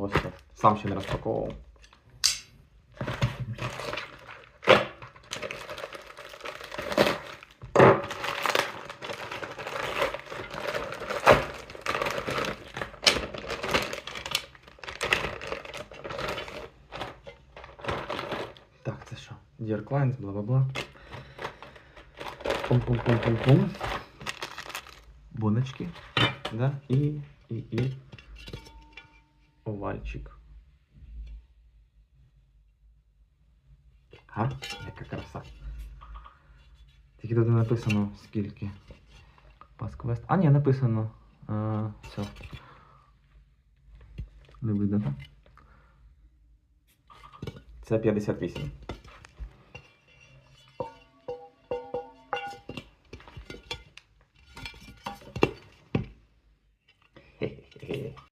Ось це. Сам ще не розпаковував. Так, це що? Dear Clients, бла-бла-бла. Пум-пум-пум-пум-пум. Боночки. Да? І, і, і. Овальчик. А? Яка краса. Тільки тут не написано скільки. Пасквест. А, ні, написано. А, все. Не видно. Це 58.